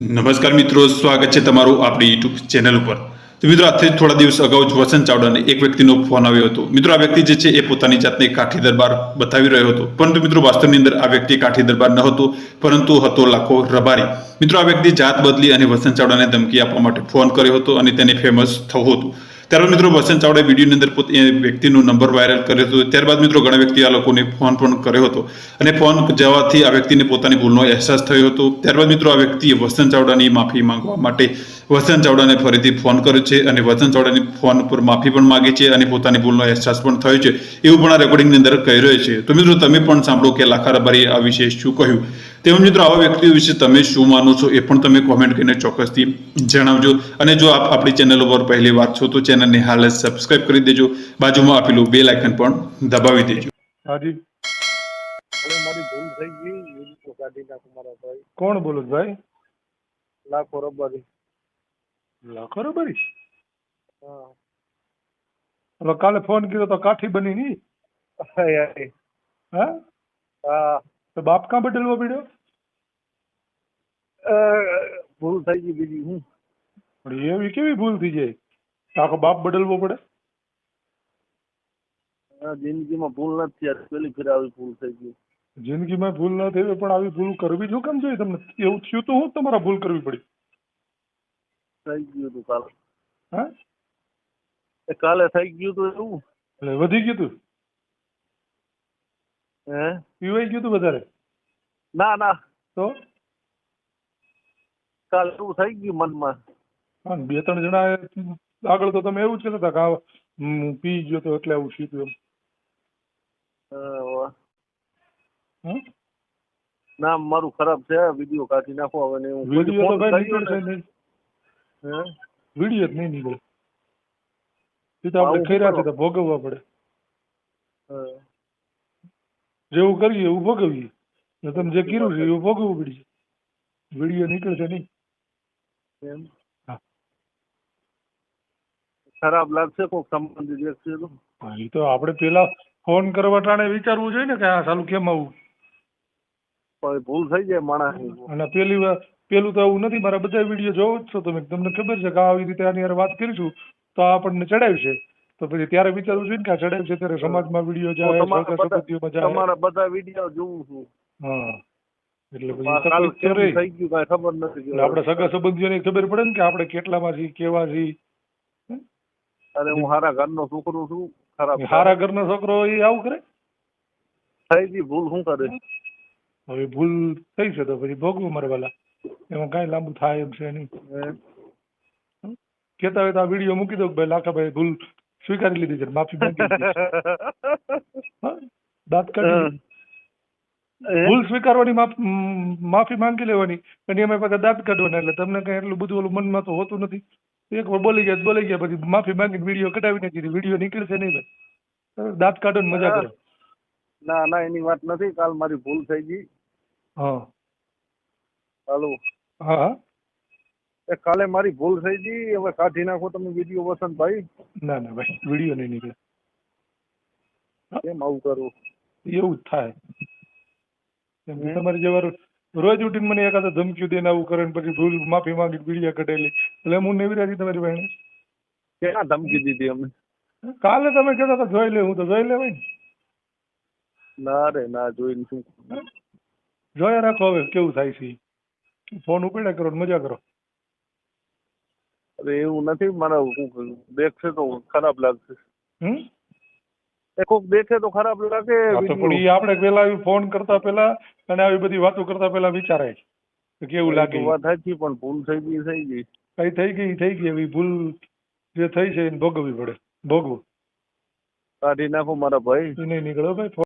નમસ્કાર મિત્રો, સ્વાગત છે તમારું આપણી યુટ્યુબ ચેનલ ઉપર. તો મિત્રો, આજથી થોડા દિવસ અગાઉ જ વસંત ચાવડાને એક વ્યક્તિનો ફોન આવ્યો હતો. મિત્રો, આ વ્યક્તિ જે છે એ પોતાની જાતને કાઠી દરબાર બતાવી રહ્યો હતો. પરંતુ મિત્રો, વાસ્તવની અંદર આ વ્યક્તિ કાઠી દરબાર ન હતો, પરંતુ હતો લાખો રબારી. મિત્રો, આ વ્યક્તિ જાત બદલી અને વસંત ચાવડાને ધમકી આપવા માટે ફોન કર્યો હતો અને તેને ફેમસ થવું હતું. ત્યારબાદ મિત્રો વસંત ચાવડાએ વિડીયોની અંદર પોતે વ્યક્તિનો નંબર વાયરલ કર્યો હતો. ત્યારબાદ મિત્રો ઘણા વ્યક્તિ આ લોકોને ફોન પણ કર્યો હતો. અને ફોન જવાથી આ વ્યક્તિને પોતાની ભૂલનો અહેસાસ થયો હતો. ત્યારબાદ મિત્રો આ વ્યક્તિએ વસંત ચાવડાની માફી માંગવા માટે વસંત ચાવડાને ફરીથી ફોન કર્યો છે અને વસંત ચાવડાની ફોન પર માફી પણ માગી છે અને પોતાની ભૂલનો અહેસાસ પણ થયો છે. એવું પણ આ રેકોર્ડિંગની અંદર કહી રહ્યો છે. તો મિત્રો તમે પણ સાંભળો કે લાખા રબારીએ આ વિશે શું કહ્યું? તેમ મિત્રો આવા વ્યક્તિઓ વિશે તમે શું માનો છો એ પણ તમે કોમેન્ટ કરીને ચોક્કસથી જણાવજો. અને જો આપ આપણી ચેનલ ઉપર પહેલી વાર છો તો ચેનલને હાલ જ સબસ્ક્રાઇબ કરી દેજો. બાજુમાં આપેલું બે લાઇકન પણ દબાવી દેજો. કોણ બોલો ભાઈ? લાખો રબારી. લાખો રબારી હા. હવે કાલે ફોન કર્યો તો કાઠી બની હાય. હા તો બાપ કાં બદલવો પડ્યો? ભૂલ થઈ ગઈ બીજી હું? પણ એવી કેવી ભૂલ થઈ જાય? આખો બાપ બદલવો પડે? જિંદગીમાં ભૂલ નથી પેલી ફેર આવી ભૂલ થઈ ગઈ. જિંદગીમાં ભૂલ ન થઈ પણ આવી ભૂલ કરવી જો કેમ જોઈએ તમને? એવું થયું તો હું તમારા ભૂલ કરવી પડી. થઈ ગયું હતું કાલે. હા? એ કાલે થઈ ગયું હતું એવું? એટલે વધી ગયું તું? હે? પીવાઈ ગયું તું વધારે? ના ના. તો? કાલે એવું થઈ ગયું મનમાં. હા બે ત્રણ જણા આગળ તો તમે એવું જ કહેતા હતા કે પી ગયો તો એટલે આવું થયું એમ. નામ મારું ખરાબ છે વીડિયો કાઢી નાખો હવે ને હું વીડિયો તો ભાઈ નીકળશે નહીં? વીડિયો જ નહીં નીકળે. એ તો આપણે ખેરા છે તો ભોગવવા પડે. જેવું કરીએ એવું ભોગવીએ. ને તમે જે કર્યું છે એવું ભોગવવું પડશે વીડિયો નીકળશે નહીં. ખરાબ લાગશે કોઈક સંબંધિત વ્યક્તિ તો? એ તો આપણે પેલા ફોન કરવા ટાણે વિચારવું જોઈએ ને કે આ સાલું કેમ આવું? ભૂલ થઈ જાય માણસ અને પેલી વાર પેલું તો આવું નથી મારા બધા વીડિયો જોવો જ છો તમે. તમને ખબર છે કે આવી રીતે આની હારે વાત કરીશું તો આ આપણને છે તો પછી ત્યારે વિચારવું જોઈએ ને કે આ ચડાવશે ત્યારે સમાજમાં વીડિયો જાય તમારા બધા જાય. તમારા બધા વીડિયો જોઉં છું. હા. એટલે પછી થઈ ગયું ખબર નથી આપણે સગા સંબંધીઓને ખબર પડે ને કે આપણે કેટલામાં છીએ કેવા છીએ. અરે હું હારા ઘરનો છોકરો છું ખરાબ હારા ઘરનો છોકરો એ આવું કરે? થઈ ગઈ ભૂલ શું કરે? હવે ભૂલ થઈ છે તો પછી ભોગવું મારે વાલા. એમાં કઈ લાંબુ થાય એમ છે નહીં. કેતા હોય તો આ વીડિયો મૂકી દો ભાઈ લાખાભાઈ ભૂલ સ્વીકારી લીધી છે માફી માંગી? દાંત કાઢી ભૂલ સ્વીકારવાની માફી માંગી લેવાની અને એમાં પાછા દાંત કાઢવાના એટલે તમને કઈ એટલું બધું ઓલું મનમાં તો હોતું નથી. એક વાર બોલી ગયા બોલી ગયા પછી માફી માંગીને વીડિયો કઢાવી નાખી વીડિયો નીકળશે નહીં ભાઈ. દાંત કાઢો મજા કરો. ના ના એની વાત નથી કાલ મારી ભૂલ થઈ ગઈ. હા. હાલો. હા. હા એ કાલે મારી ભૂલ થઈ ગઈ હવે કાઢી નાખો તમે વીડિયો વસંતભાઈ ના ના ભાઈ વીડિયો નહીં નીકળે. કેમ આવું કરું? એવું જ થાય. કેમ કે હમ. જેવા રોજ ઉઠીને મને એકાદ ધમકી દઈને આવું કરે પછી ભૂલ માફી માંગી પીડિયા કટેલી એટલે હું નેવી રાખી તમારી બહેને ક્યાં ધમકી દીધી અમે કાલે તમે કહેતા હતા જોઈ લે હું તો જોઈ લેવાય ને. ના રે ના જોઈને શું જોયા રાખો હવે કેવું થાય છે. ફોન ઉપાડ્યા કરો મજા કરો. અરે એવું નથી મારા દેખશે તો ખરાબ લાગશે. હમ? એ કોક દેખે તો ખરાબ લાગે પણ એ આપણે પેલા આવી ફોન કરતા પેલા અને આવી બધી વાતો કરતા પેલા વિચારાય કે કેવું લાગે વાત સાચી પણ ભૂલ થઈ ગઈ થઈ ગઈ. કઈ થઈ ગઈ થઈ ગઈ એવી ભૂલ જે થઈ છે એને ભોગવવી પડે ભોગવું. કાઢી નાખો મારા ભાઈ. નહીં નીકળો ભાઈ